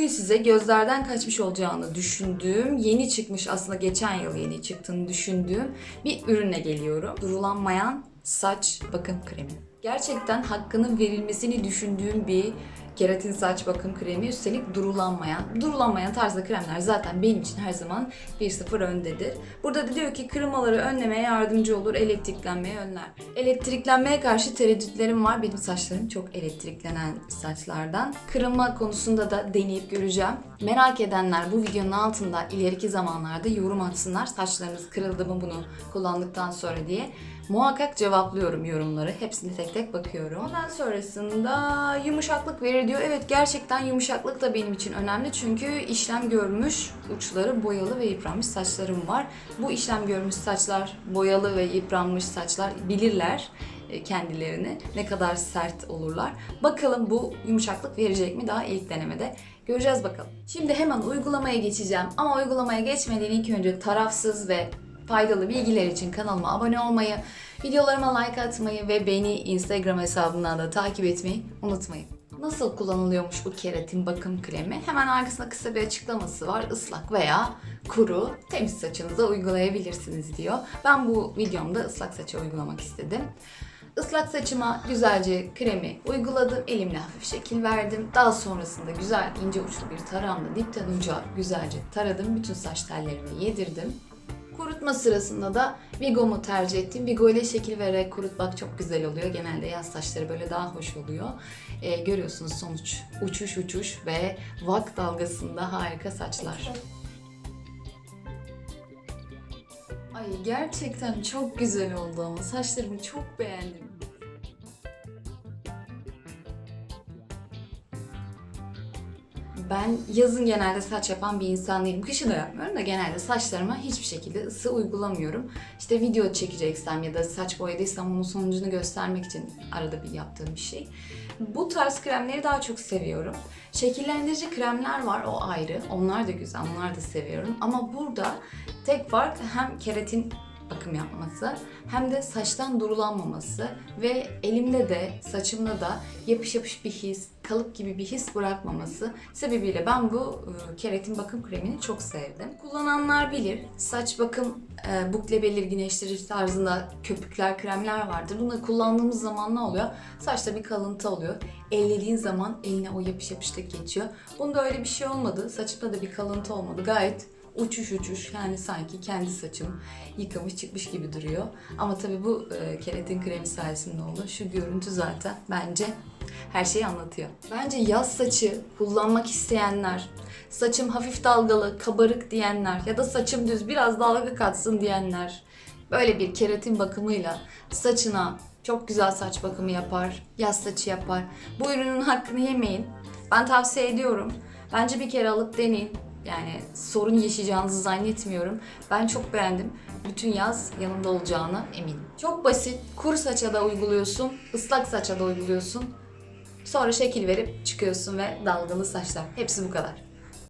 Bugün size gözlerden kaçmış olacağını düşündüğüm, yeni çıkmış aslında geçen yıl yeni çıktığını düşündüğüm bir ürüne geliyorum. Durulanmayan saç bakım kremi. Gerçekten hakkının verilmesini düşündüğüm bir keratin saç bakım kremi. Üstelik durulanmayan. Durulanmayan tarzda kremler zaten benim için her zaman 1-0 öndedir. Burada da diyor ki kırılmaları önlemeye yardımcı olur, elektriklenmeye önler. Elektriklenmeye karşı tereddütlerim var. Benim saçlarım çok elektriklenen saçlardan. Kırılma konusunda da deneyip göreceğim. Merak edenler bu videonun altında ileriki zamanlarda yorum atsınlar. Saçlarınız kırıldı mı bunu kullandıktan sonra diye. Muhakkak cevaplıyorum yorumları. Hepsini tek tek bakıyorum. Ondan sonrasında yumuşaklık verir diyor. Evet gerçekten yumuşaklık da benim için önemli. Çünkü işlem görmüş uçları boyalı ve yıpranmış saçlarım var. Bu işlem görmüş saçlar, boyalı ve yıpranmış saçlar bilirler e, kendilerini. Ne kadar sert olurlar. Bakalım bu yumuşaklık verecek mi daha ilk denemede. Göreceğiz bakalım. Şimdi hemen uygulamaya geçeceğim. Ama uygulamaya geçmeden ilk önce tarafsız ve faydalı bilgiler için kanalıma abone olmayı, videolarıma like atmayı ve beni Instagram hesabından da takip etmeyi unutmayın. Nasıl kullanılıyormuş bu keratin bakım kremi? Hemen arkasında kısa bir açıklaması var. Islak veya kuru temiz saçınıza uygulayabilirsiniz diyor. Ben bu videomda ıslak saça uygulamak istedim. Islak saçıma güzelce kremi uyguladım. Elimle hafif şekil verdim. Daha sonrasında güzel ince uçlu bir tarağımla dipten uca güzelce taradım. Bütün saç tellerimi yedirdim. Kurutma sırasında da Vigo'mu tercih ettim. Vigo ile şekil vererek kurutmak çok güzel oluyor. Genelde yaz saçları böyle daha hoş oluyor. Ee, görüyorsunuz sonuç uçuş uçuş ve vak dalgasında harika saçlar. Ay gerçekten çok güzel oldu ama saçlarımı çok beğendim. Ben yazın genelde saç yapan bir insan değilim. Kışın da yapmıyorum da genelde saçlarıma hiçbir şekilde ısı uygulamıyorum. İşte video çekeceksem ya da saç boyadıysam onun sonucunu göstermek için arada bir yaptığım bir şey. Bu tarz kremleri daha çok seviyorum. Şekillendirici kremler var o ayrı. Onlar da güzel, onlar da seviyorum. Ama burada tek fark hem keratin bakım yapması hem de saçtan durulanmaması ve elimde de saçımda da yapış yapış bir his, kalıp gibi bir his bırakmaması sebebiyle ben bu e, keratin bakım kremini çok sevdim. Kullananlar bilir saç bakım e, bukle belirginleştirici tarzında köpükler, kremler vardır. Bunları kullandığımız zaman ne oluyor? Saçta bir kalıntı oluyor. Ellediğin zaman eline o yapış yapışlık geçiyor. Bunda öyle bir şey olmadı. Saçımda da bir kalıntı olmadı. Gayet uçuş uçuş yani sanki kendi saçım yıkamış çıkmış gibi duruyor. Ama tabii bu e, keratin kremi sayesinde oldu. Şu görüntü zaten bence her şeyi anlatıyor. Bence yaz saçı kullanmak isteyenler, saçım hafif dalgalı, kabarık diyenler ya da saçım düz biraz dalga katsın diyenler böyle bir keratin bakımıyla saçına çok güzel saç bakımı yapar, yaz saçı yapar. Bu ürünün hakkını yemeyin. Ben tavsiye ediyorum. Bence bir kere alıp deneyin. Yani sorun yaşayacağınızı zannetmiyorum. Ben çok beğendim. Bütün yaz yanında olacağına eminim. Çok basit. Kuru saça da uyguluyorsun, ıslak saça da uyguluyorsun. Sonra şekil verip çıkıyorsun ve dalgalı saçlar. Hepsi bu kadar.